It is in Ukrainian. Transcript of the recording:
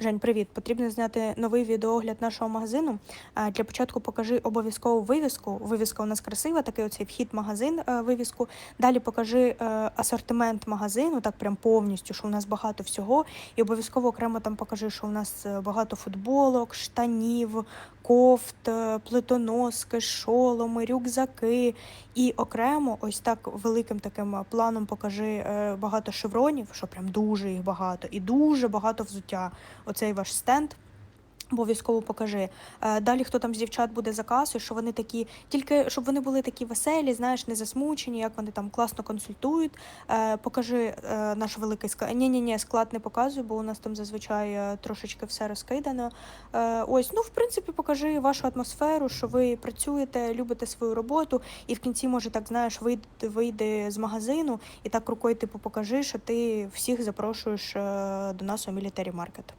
Жень, привіт! Потрібно зняти новий відеоогляд нашого магазину. Для початку покажи обов'язково вивіску. Вивіска у нас красива, такий оцей вхід магазин е, вивіску. Далі покажи е, асортимент магазину, так прям повністю, що у нас багато всього. І обов'язково окремо там покажи, що у нас е, багато футболок, штанів, кофт, е, плитоноски, шоломи, рюкзаки. І окремо, ось так великим таким е, планом покажи е, багато шевронів, що прям дуже їх багато, і дуже багато взуття оцей ваш стенд. Обов'язково покажи. Е, Далі, хто там з дівчат буде за що вони такі, тільки щоб вони були такі веселі, знаєш, не засмучені, як вони там класно консультують. Е, Покажи е, наш великий склад. Ні, ні, ні, склад не показую, бо у нас там зазвичай трошечки все розкидано. Ось, ну в принципі, покажи вашу атмосферу, що ви працюєте, любите свою роботу, і в кінці, може, так знаєш, вийде, вийде з магазину і так рукою, типу, покажи, що ти всіх запрошуєш до нас у мілітарі маркет.